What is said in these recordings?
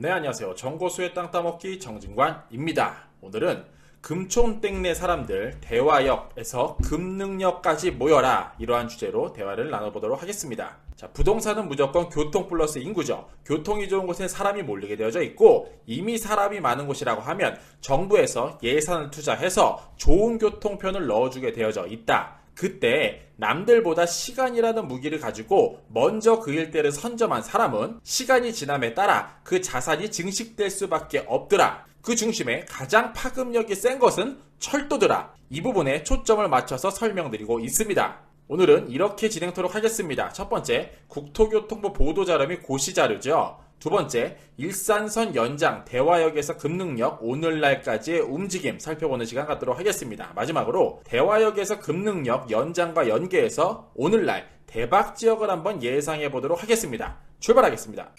네, 안녕하세요. 정고수의 땅 따먹기 정진관입니다. 오늘은 금촌땡내 사람들 대화역에서 금능역까지 모여라 이러한 주제로 대화를 나눠보도록 하겠습니다. 자, 부동산은 무조건 교통 플러스 인구죠. 교통이 좋은 곳엔 사람이 몰리게 되어져 있고 이미 사람이 많은 곳이라고 하면 정부에서 예산을 투자해서 좋은 교통편을 넣어주게 되어져 있다. 그때 남들보다 시간이라는 무기를 가지고 먼저 그 일대를 선점한 사람은 시간이 지남에 따라 그 자산이 증식될 수밖에 없더라. 그 중심에 가장 파급력이 센 것은 철도더라. 이 부분에 초점을 맞춰서 설명드리고 있습니다. 오늘은 이렇게 진행토록 하겠습니다. 첫 번째, 국토교통부 보도자료 및 고시자료죠. 두 번째, 일산선 연장 대화역에서 금능역 오늘날까지의 움직임 살펴보는 시간 갖도록 하겠습니다. 마지막으로 대화역에서 금능역 연장과 연계해서 오늘날 대박 지역을 한번 예상해 보도록 하겠습니다. 출발하겠습니다.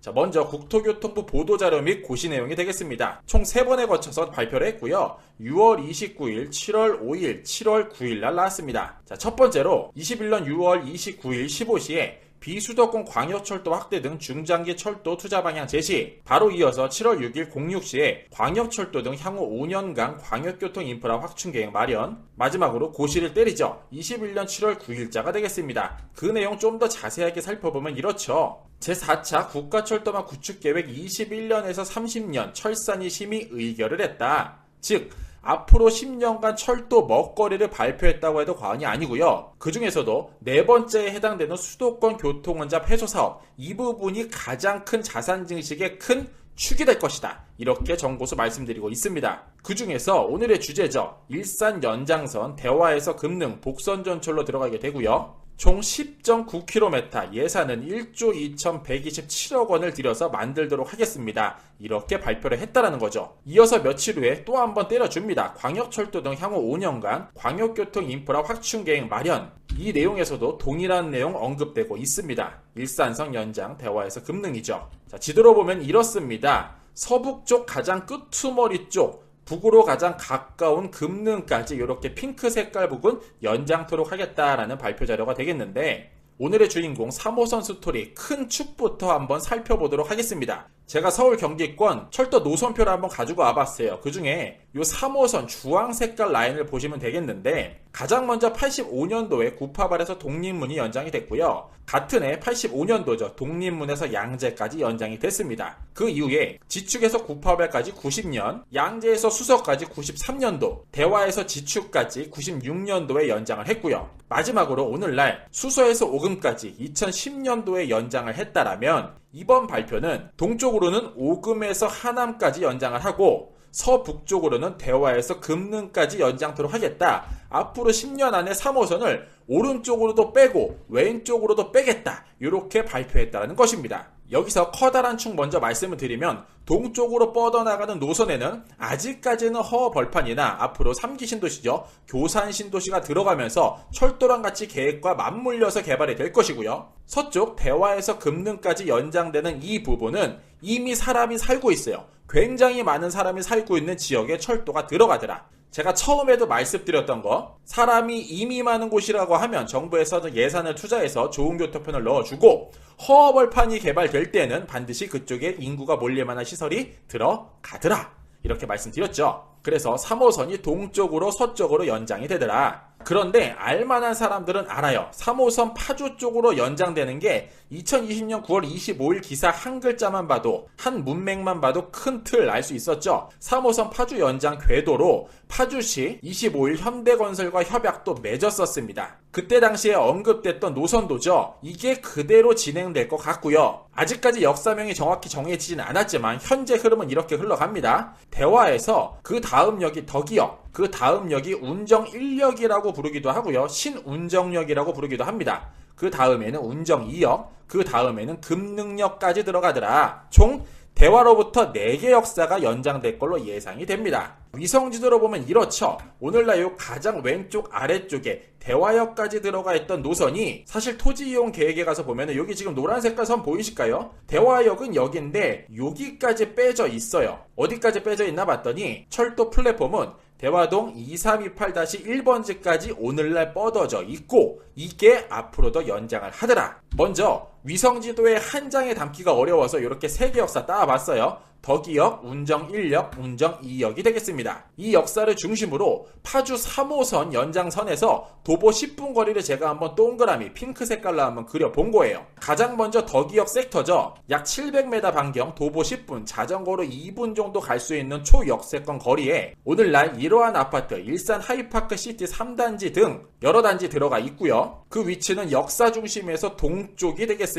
자, 먼저 국토교통부 보도자료 및 고시 내용이 되겠습니다. 총 3번에 거쳐서 발표를 했고요. 6월 29일, 7월 5일, 7월 9일 날 나왔습니다. 자, 첫 번째로 21년 6월 29일 15시에 비수도권 광역철도 확대 등 중장기 철도 투자 방향 제시. 바로 이어서 7월 6일 06시에 광역철도 등 향후 5년간 광역교통 인프라 확충 계획 마련. 마지막으로 고시를 때리죠. 21년 7월 9일자가 되겠습니다. 그 내용 좀 더 자세하게 살펴보면 이렇죠. 제4차 국가철도망 구축계획 21년에서 30년 철산이 심의 의결을 했다. 즉, 앞으로 10년간 철도 먹거리를 발표했다고 해도 과언이 아니고요. 그 중에서도 네 번째에 해당되는 수도권 교통원잡 해소 사업 이 부분이 가장 큰 자산 증식의 큰 축이 될 것이다. 이렇게 정고수 말씀드리고 있습니다. 그 중에서 오늘의 주제죠. 일산 연장선 대화에서 금능 복선 전철로 들어가게 되고요. 총 10.9km 예산은 1조 2127억 원을 들여서 만들도록 하겠습니다. 이렇게 발표를 했다라는 거죠. 이어서 며칠 후에 또 한번 때려줍니다. 광역철도 등 향후 5년간 광역교통 인프라 확충 계획 마련. 이 내용에서도 동일한 내용 언급되고 있습니다. 일산성 연장 대화에서 금능이죠. 자, 지도로 보면 이렇습니다. 서북쪽 가장 끄트머리 쪽 북으로 가장 가까운 금능까지 이렇게 핑크 색깔 부분 연장토록 하겠다라는 발표 자료가 되겠는데 오늘의 주인공 3호선 스토리 큰 축부터 한번 살펴보도록 하겠습니다. 제가 서울 경기권 철도 노선표를 한번 가지고 와봤어요. 그 중에 이 3호선 주황 색깔 라인을 보시면 되겠는데 가장 먼저 85년도에 구파발에서 독립문이 연장이 됐고요. 같은 해 85년도죠. 독립문에서 양재까지 연장이 됐습니다. 그 이후에 지축에서 구파발까지 90년, 양재에서 수서까지 93년도, 대화에서 지축까지 96년도에 연장을 했고요. 마지막으로 오늘날 수서에서 오금까지 2010년도에 연장을 했다라면 이번 발표는 동쪽으로는 오금에서 하남까지 연장을 하고 서북쪽으로는 대화에서 금능까지 연장토록 하겠다. 앞으로 10년 안에 3호선을 오른쪽으로도 빼고 왼쪽으로도 빼겠다. 이렇게 발표했다는 것입니다. 여기서 커다란 축 먼저 말씀을 드리면 동쪽으로 뻗어나가는 노선에는 아직까지는 허 벌판이나 앞으로 3기 신도시죠. 교산 신도시가 들어가면서 철도랑 같이 계획과 맞물려서 개발이 될 것이고요. 서쪽 대화에서 금능까지 연장되는 이 부분은 이미 사람이 살고 있어요. 굉장히 많은 사람이 살고 있는 지역에 철도가 들어가더라. 제가 처음에도 말씀드렸던 거 사람이 이미 많은 곳이라고 하면 정부에서 예산을 투자해서 좋은 교통편을 넣어주고 허벌판이 개발될 때는 반드시 그쪽에 인구가 몰릴 만한 시설이 들어가더라. 이렇게 말씀드렸죠 그래서 3호선이 동쪽으로 서쪽으로 연장이 되더라 그런데 알만한 사람들은 알아요. 3호선 파주 쪽으로 연장되는 게 2020년 9월 25일 기사 한 글자만 봐도 한 문맥만 봐도 큰 틀 알 수 있었죠. 3호선 파주 연장 궤도로 파주시 25일 현대건설과 협약도 맺었었습니다. 그때 당시에 언급됐던 노선도죠. 이게 그대로 진행될 것 같고요. 아직까지 역사명이 정확히 정해지진 않았지만 현재 흐름은 이렇게 흘러갑니다. 대화에서 그 다음 역이 덕이역, 그 다음 역이 운정 1역이라고 부르기도 하고요. 신운정역이라고 부르기도 합니다. 그 다음에는 운정 2역, 그 다음에는 금능역까지 들어가더라. 총 대화로부터 4개 역사가 연장될 걸로 예상이 됩니다. 위성 지도로 보면 이렇죠. 오늘날 요 가장 왼쪽 아래쪽에 대화역까지 들어가 있던 노선이 사실 토지 이용 계획에 가서 보면 여기 지금 노란 색깔 선 보이실까요? 대화역은 여기인데 여기까지 빼져 있어요. 어디까지 빼져 있나 봤더니 철도 플랫폼은 대화동 2328-1번지까지 오늘날 뻗어져 있고 이게 앞으로도 연장을 하더라. 먼저 위성지도에 한 장에 담기가 어려워서 이렇게 세 개 역사 따와봤어요. 덕이역, 운정 1역, 운정 2역이 되겠습니다. 이 역사를 중심으로 파주 3호선 연장선에서 도보 10분 거리를 제가 한번 동그라미 핑크 색깔로 한번 그려본 거예요. 가장 먼저 덕이역 섹터죠. 약 700m 반경 도보 10분, 자전거로 2분 정도 갈 수 있는 초역세권 거리에 오늘날 이러한 아파트, 일산 하이파크 시티 3단지 등 여러 단지 들어가 있고요. 그 위치는 역사 중심에서 동쪽이 되겠습니다.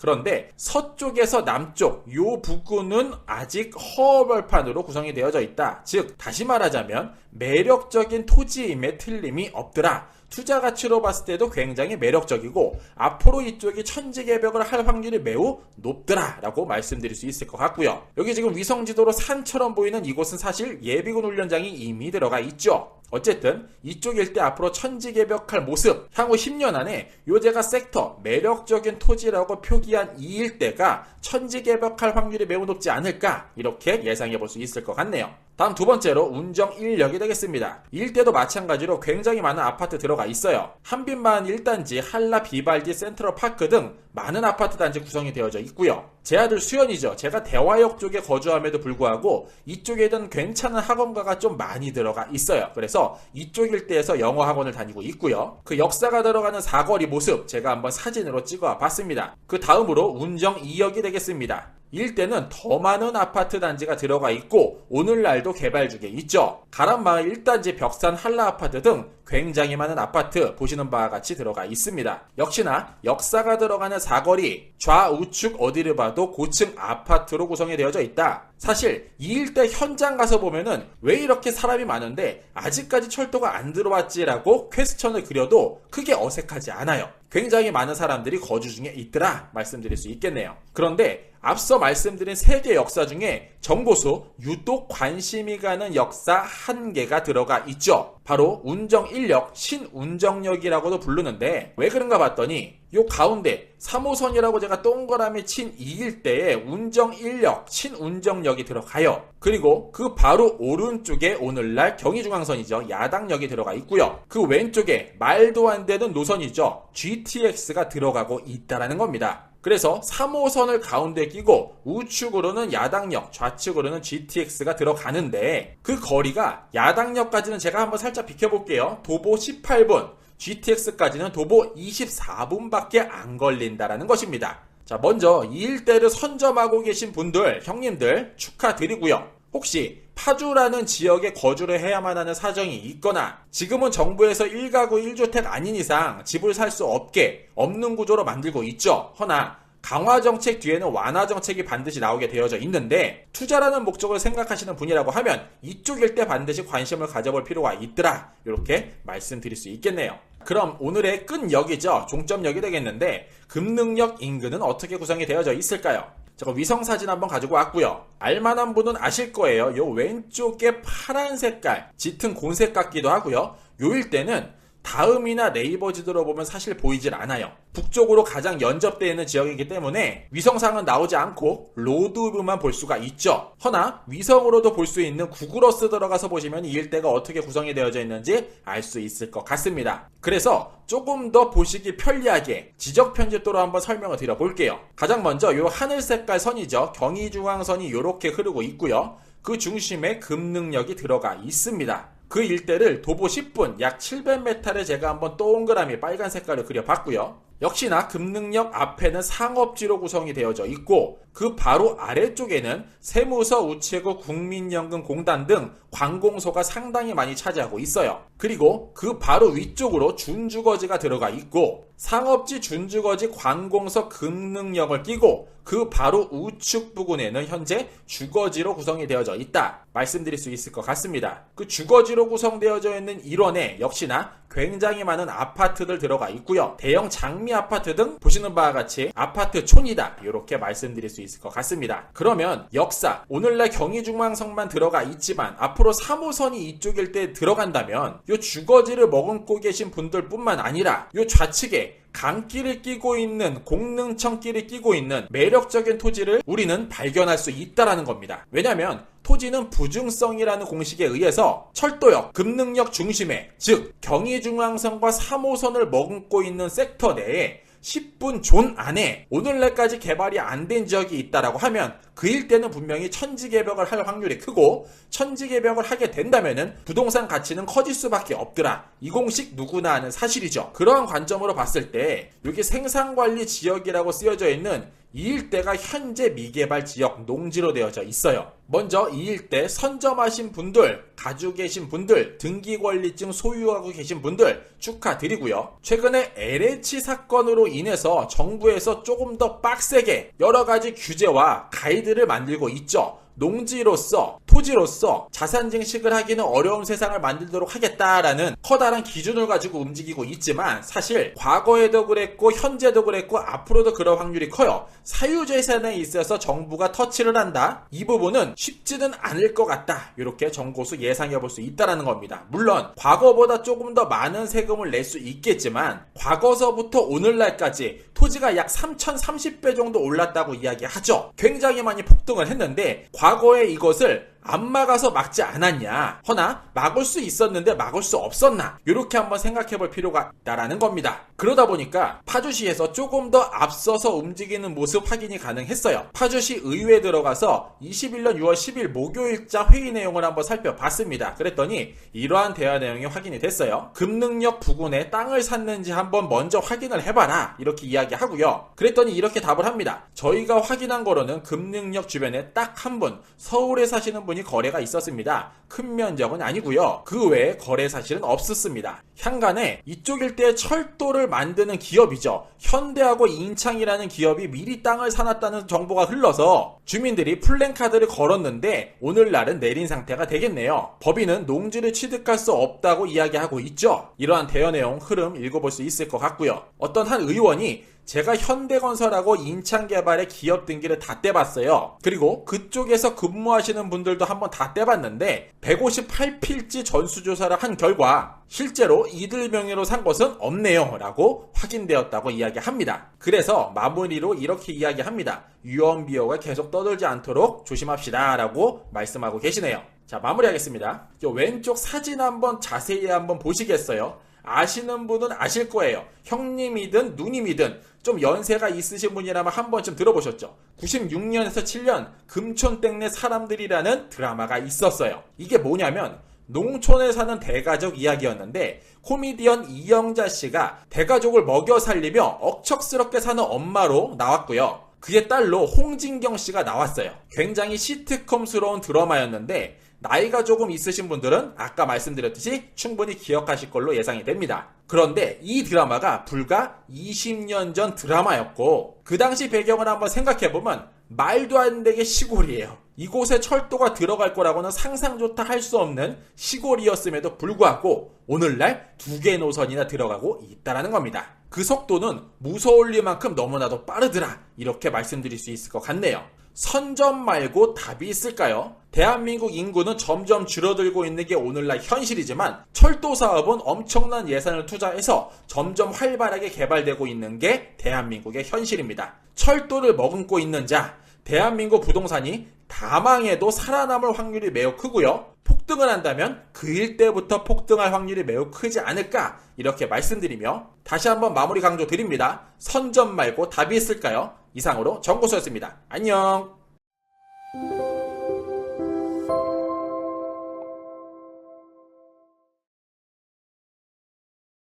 그런데 서쪽에서 남쪽 요 부근은 아직 허벌판으로 구성이 되어져 있다. 즉 다시 말하자면 매력적인 토지임에 틀림이 없더라. 투자 가치로 봤을 때도 굉장히 매력적이고 앞으로 이쪽이 천지 개벽을 할 확률이 매우 높더라라고 말씀드릴 수 있을 것 같고요. 여기 지금 위성 지도로 산처럼 보이는 이곳은 사실 예비군 훈련장이 이미 들어가 있죠. 어쨌든 이쪽 일대 앞으로 천지개벽할 모습 향후 10년 안에 요제가 섹터 매력적인 토지라고 표기한 이 일대가 천지개벽할 확률이 매우 높지 않을까 이렇게 예상해 볼 수 있을 것 같네요. 다음 두 번째로 운정 1역이 되겠습니다. 이 일대도 마찬가지로 굉장히 많은 아파트 들어가 있어요. 한빛마을 1단지, 한라 비발디 센트럴 파크 등 많은 아파트 단지 구성이 되어져 있고요. 제 아들 수연이죠. 제가 대화역 쪽에 거주함에도 불구하고 이쪽에는 괜찮은 학원가가 좀 많이 들어가 있어요. 그래서 이쪽 일대에서 영어 학원을 다니고 있고요. 그 역사가 들어가는 사거리 모습 제가 한번 사진으로 찍어 봤습니다. 그 다음으로 운정 2역이 되겠습니다. 일대는 더 많은 아파트 단지가 들어가 있고 오늘날도 개발 중에 있죠. 가람마을 1단지 벽산 한라 아파트 등 굉장히 많은 아파트 보시는 바와 같이 들어가 있습니다. 역시나 역사가 들어가는 사거리 좌우측 어디를 봐도 고층 아파트로 구성이 되어져 있다. 사실 이 일대 현장 가서 보면은 왜 이렇게 사람이 많은데 아직까지 철도가 안 들어왔지라고 퀘스천을 그려도 크게 어색하지 않아요. 굉장히 많은 사람들이 거주 중에 있더라 말씀드릴 수 있겠네요. 그런데 앞서 말씀드린 세 개 역사 중에 정보수 유독 관심이 가는 역사 한 개가 들어가 있죠. 바로 운정 1역 신운정역이라고도 부르는데 왜 그런가 봤더니 요 가운데 3호선이라고 제가 동그라미 친이 일대에 운정 1역 신운정역이 들어가요. 그리고 그 바로 오른쪽에 오늘날 경의중앙선이죠. 야당역이 들어가 있고요. 그 왼쪽에 말도 안 되는 노선이죠. GTX가 들어가고 있다라는 겁니다. 그래서 3호선을 가운데 끼고 우측으로는 야당역, 좌측으로는 GTX가 들어가는데 그 거리가 야당역까지는 제가 한번 살짝 비켜볼게요. 도보 18분, GTX까지는 도보 24분밖에 안 걸린다라는 것입니다. 자, 먼저 이 일대를 선점하고 계신 분들, 형님들 축하드리고요. 혹시 파주라는 지역에 거주를 해야만 하는 사정이 있거나 지금은 정부에서 1가구 1주택 아닌 이상 집을 살 수 없게 없는 구조로 만들고 있죠. 허나 강화 정책 뒤에는 완화 정책이 반드시 나오게 되어져 있는데 투자라는 목적을 생각하시는 분이라고 하면 이쪽 일대 반드시 관심을 가져볼 필요가 있더라. 이렇게 말씀드릴 수 있겠네요. 그럼 오늘의 끈역이죠. 종점역이 되겠는데 금능역 인근은 어떻게 구성이 되어져 있을까요? 제가 위성 사진 한번 가지고 왔고요. 알만한 분은 아실 거예요. 요 왼쪽에 파란 색깔, 짙은 곤색 같기도 하고요. 요 일대는 다음이나 네이버 지도로 보면 사실 보이질 않아요. 북쪽으로 가장 연접되어 있는 지역이기 때문에 위성상은 나오지 않고 로드뷰만 볼 수가 있죠. 허나 위성으로도 볼 수 있는 구글어스 들어가서 보시면 이 일대가 어떻게 구성이 되어져 있는지 알 수 있을 것 같습니다. 그래서 조금 더 보시기 편리하게 지적 편집도로 한번 설명을 드려 볼게요. 가장 먼저 이 하늘 색깔 선이죠. 경의중앙선이 이렇게 흐르고 있고요. 그 중심에 금능력이 들어가 있습니다. 그 일대를 도보 10분 약 700m를 제가 한번 동그라미 빨간 색깔을 그려봤고요. 역시나 금능력 앞에는 상업지로 구성이 되어져 있고 그 바로 아래쪽에는 세무서 우체국 국민연금공단 등 관공서가 상당히 많이 차지하고 있어요. 그리고 그 바로 위쪽으로 준주거지가 들어가 있고 상업지 준주거지 관공서 금능력을 끼고 그 바로 우측 부근에는 현재 주거지로 구성이 되어져 있다. 말씀드릴 수 있을 것 같습니다. 그 주거지로 구성되어져 있는 일원에 역시나 굉장히 많은 아파트들 들어가 있고요. 대형 장미 아파트 등 보시는 바와 같이 아파트 촌이다. 이렇게 말씀드릴 수 있을 것 같습니다. 그러면 역사, 오늘날 경의중앙성만 들어가 있지만 앞으로 3호선이 이쪽일 때 들어간다면 이 주거지를 머금고 계신 분들 뿐만 아니라 이 좌측에 강길을 끼고 있는 공릉천길을 끼고 있는 매력적인 토지를 우리는 발견할 수 있다라는 겁니다. 왜냐하면 토지는 부중성이라는 공식에 의해서 철도역, 금능역 중심에 즉 경의중앙선과 3호선을 머금고 있는 섹터 내에 10분 존 안에 오늘날까지 개발이 안 된 지역이 있다라고 하면 그 일대는 분명히 천지 개벽을 할 확률이 크고 천지 개벽을 하게 된다면은 부동산 가치는 커질 수밖에 없더라. 이 공식 누구나 아는 사실이죠. 그러한 관점으로 봤을 때 여기 생산관리 지역이라고 쓰여져 있는 이 일대가 현재 미개발 지역 농지로 되어져 있어요. 먼저 이 일대 선점하신 분들, 가지고 계신 분들, 등기권리증 소유하고 계신 분들 축하드리고요. 최근에 LH 사건으로 인해서 정부에서 조금 더 빡세게 여러 가지 규제와 가이드를 만들고 있죠. 농지로서 토지로서 자산 증식을 하기는 어려운 세상을 만들도록 하겠다라는 커다란 기준을 가지고 움직이고 있지만 사실 과거에도 그랬고 현재도 그랬고 앞으로도 그럴 확률이 커요. 사유재산에 있어서 정부가 터치를 한다. 이 부분은 쉽지는 않을 것 같다. 이렇게 정고수 예상해 볼 수 있다라는 겁니다. 물론 과거보다 조금 더 많은 세금을 낼 수 있겠지만 과거서부터 오늘날까지 토지가 약 3,030배 정도 올랐다고 이야기하죠. 굉장히 많이 폭등을 했는데 과 거에 이것을 안 막아서 막지 않았냐. 허나 막을 수 있었는데 막을 수 없었나. 이렇게 한번 생각해 볼 필요가 있다라는 겁니다. 그러다 보니까 파주시에서 조금 더 앞서서 움직이는 모습 확인이 가능했어요. 파주시 의회에 들어가서 21년 6월 10일 목요일자 회의 내용을 한번 살펴봤습니다. 그랬더니 이러한 대화 내용이 확인이 됐어요. 금능력 부근에 땅을 샀는지 한번 먼저 확인을 해봐라. 이렇게 이야기하고요. 그랬더니 이렇게 답을 합니다. 저희가 확인한 거로는 금능력 주변에 딱 한 분, 서울에 사시는 분이 거래가 있었습니다. 큰 면적은 아니고요. 그 외에 거래 사실은 없었습니다. 향간에 이쪽 일대에 철도를 만드는 기업이죠. 현대하고 인창이라는 기업이 미리 땅을 사놨다는 정보가 흘러서 주민들이 플랜카드를 걸었는데 오늘날은 내린 상태가 되겠네요. 법인은 농지를 취득할 수 없다고 이야기하고 있죠. 이러한 대여 내용 흐름 읽어볼 수 있을 것 같고요. 어떤 한 의원이 제가 현대건설하고 인창개발의 기업 등기를 다 떼봤어요. 그리고 그쪽에서 근무하시는 분들도 한번 다 떼봤는데 158필지 전수조사를 한 결과 실제로 이들 명의로 산 것은 없네요. 라고 확인되었다고 이야기합니다. 그래서 마무리로 이렇게 이야기합니다. 유언비어가 계속 떠들지 않도록 조심합시다. 라고 말씀하고 계시네요. 자, 마무리하겠습니다. 요 왼쪽 사진 한번 자세히 한번 보시겠어요? 아시는 분은 아실 거예요. 형님이든 누님이든 좀 연세가 있으신 분이라면 한 번쯤 들어보셨죠. 96년에서 7년 금촌땡네 사람들이라는 드라마가 있었어요. 이게 뭐냐면 농촌에 사는 대가족 이야기였는데 코미디언 이영자 씨가 대가족을 먹여 살리며 억척스럽게 사는 엄마로 나왔고요. 그의 딸로 홍진경 씨가 나왔어요. 굉장히 시트콤스러운 드라마였는데 나이가 조금 있으신 분들은 아까 말씀드렸듯이 충분히 기억하실 걸로 예상이 됩니다. 그런데 이 드라마가 불과 20년 전 드라마였고 그 당시 배경을 한번 생각해보면 말도 안 되게 시골이에요. 이곳에 철도가 들어갈 거라고는 상상조차 할 수 없는 시골이었음에도 불구하고 오늘날 두 개 노선이나 들어가고 있다라는 겁니다. 그 속도는 무서울 리만큼 너무나도 빠르더라. 이렇게 말씀드릴 수 있을 것 같네요. 선점 말고 답이 있을까요? 대한민국 인구는 점점 줄어들고 있는 게 오늘날 현실이지만 철도 사업은 엄청난 예산을 투자해서 점점 활발하게 개발되고 있는 게 대한민국의 현실입니다. 철도를 머금고 있는 자, 대한민국 부동산이 다 망해도 살아남을 확률이 매우 크고요. 폭등을 한다면 그 일대부터 폭등할 확률이 매우 크지 않을까 이렇게 말씀드리며 다시 한번 마무리 강조 드립니다. 선점 말고 답이 있을까요? 이상으로 정고수였습니다. 안녕.